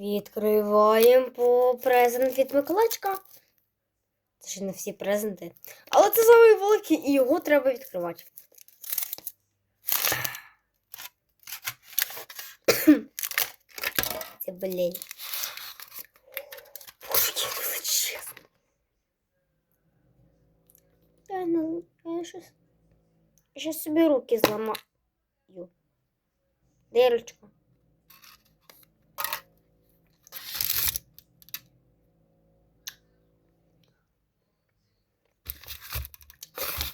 Відкриваємо по презент від Миколачка. Це ще не всі презенти. Але це самий великий і його треба відкривати. Це блін. Я, ну, я щось собі руки зламаю. Дирочка.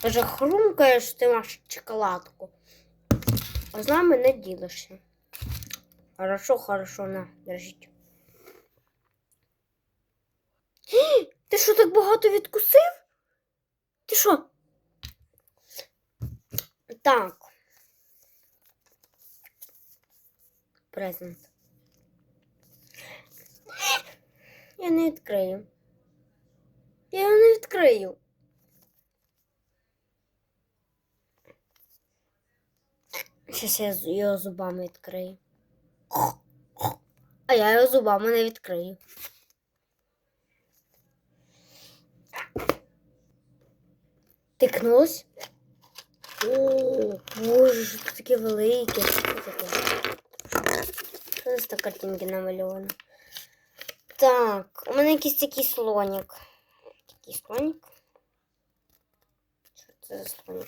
Каже, хрумкаєш, ти маєш шоколадку. А з нами не ділишся. Хорошо, хорошо, на, держіть. Ти що так багато відкусив? Ти що? Так. Презент. Я не відкрию. Я його не відкрию. Щас я його зубами відкрию. А я його зубами не відкрию. Тикнулась? О, боже, що це таке велике. Що таке? Що це картинки намальовано? Так, у мене якийсь такий слонік. Такий слонік. Що це за слонік?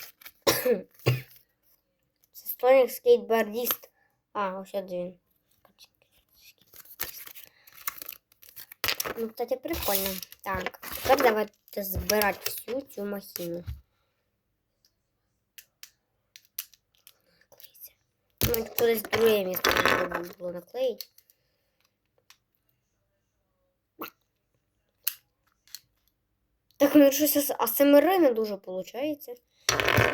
Це слонік скейтбордист. А, ось от він. Ну, кстати, прикольно. Так, тепер давайте збирати всю цю махіну. Наклеїться. Ну, кудись друге місце треба було наклеїти. Так, ну щось ас- асимери дуже виходить.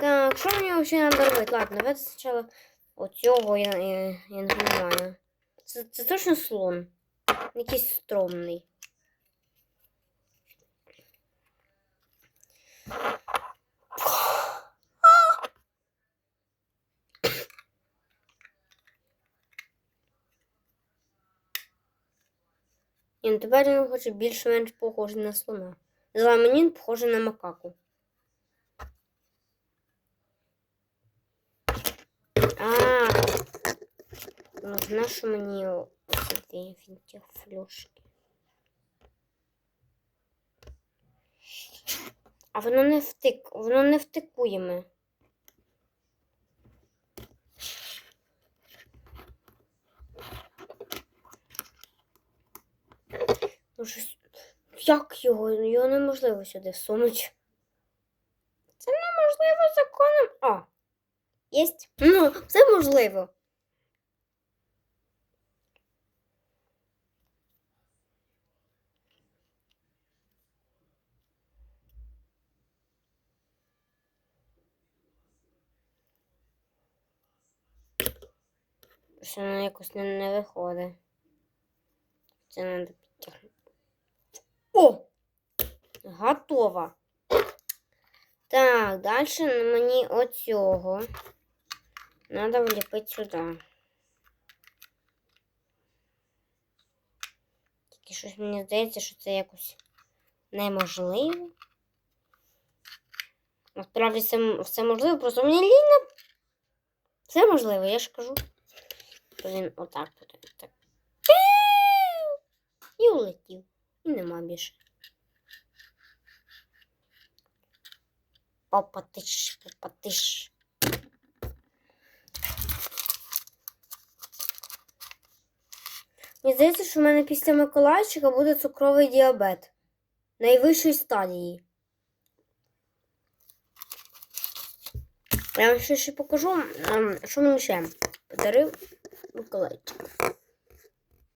Так, що мені взагалі треба робити? Ладно, давайте спочатку оцього я, я, я не розумію. Це, це точно слон. Якийсь стромний. І ну, тепер він хоче більш-менш похожий на слона. За мені похожий на макаку. А, ну знаєш, що мені флюшки. А воно не втик, воно не втикуємо. Ну, щось- Як його? Його неможливо сюди всунути. Це неможливо законом. А, єсть. Ну, все можливо. Що воно якось не, не виходить. Це треба. О! Готово. Так, далі мені оцього. Надо вліпити сюди. Тільки щось мені здається, що це якось неможливо. Насправді все, все можливо, просто мені лінно. Все можливо, я ж кажу. Він отак буде. Так. І улетів. І нема більше. Попатиш, попатиш. Мені здається, що в мене після Миколайчика буде цукровий діабет найвищої стадії. Я вам ще, ще покажу, що мені ще подарив Миколайчик.